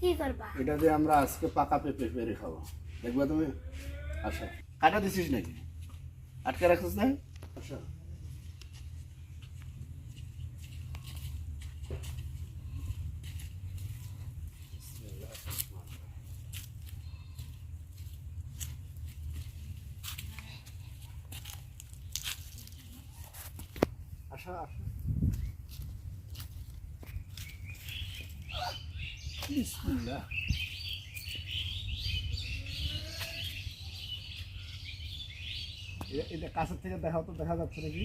কি করবা? এটা দিয়ে আমরা আজকে পাকা পেঁপে পেরে খাব। দেখবা তুমি? আচ্ছা। কাটা দিছিস নাকি? আটকে রাখিস না আচ্ছা। আসা আসা এ- এটা কাছের থেকে দেখাও তো দেখা যাচ্ছে নাকি?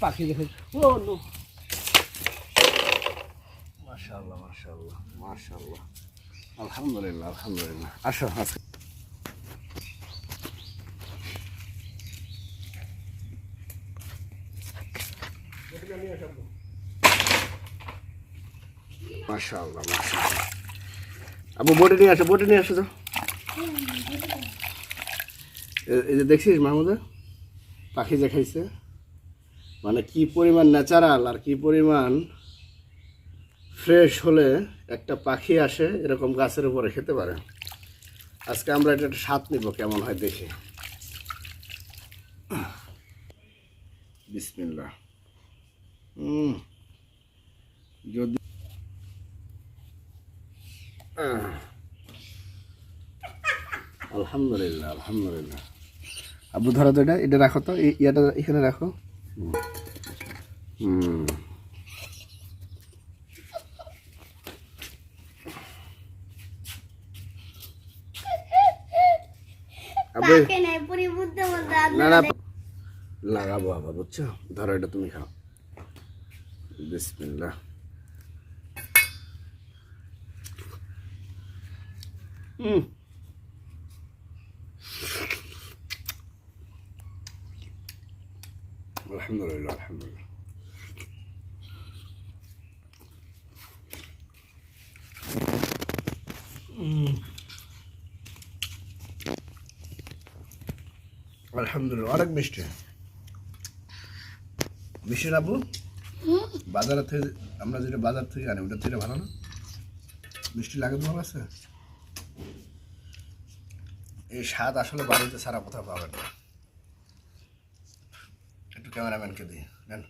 পাখি দেখে। Oh, no. মাশাআল্লাহ মাশাআল্লাহ মাশাআল্লাহ। আলহামদুলিল্লাহ আলহামদুলিল্লাহ। আসো আসো। মাশাআল্লাহ মাশাআল্লাহ। আবু নিয়ে আসো নিয়ে আসো তো। এই যে দেখছিস মাহমুদা? পাখি মানে কি পরিমাণ ন্যাচারাল আর কি পরিমাণ ফ্রেশ হলে একটা পাখি আসে, এরকম গাছের উপরে খেতে পারে। আজকে আমরা এটা একটা স্বাদ নিব কেমন হয় দেখে। বিসমিল্লাহ। হুম যদি। আলহামদুলিল্লাহ আলহামদুলিল্লাহ। আবু ধরো তো এটা এটা রাখো তো ইয়াটা এখানে রাখো। হুম। লাগাবো আবার বুঝছ? ধরো এটা তুমি খাও। বিসমিল্লাহ। হুম আলহামদুলিল্লাহ আলহামদুলিল্লাহ আলহামদুলিল্লাহ অনেক মিষ্টি মিষ্টি আপু বাজার থেকে আমরা যেটা বাজার থেকে আনি ওটা থেকে ভালো না মিষ্টি লাগে তোমার কাছে এই স্বাদ আসলে বাড়িতে ছাড়া কোথাও পাবেন না। একটু ক্যামেরাম্যানকে দিই নেন।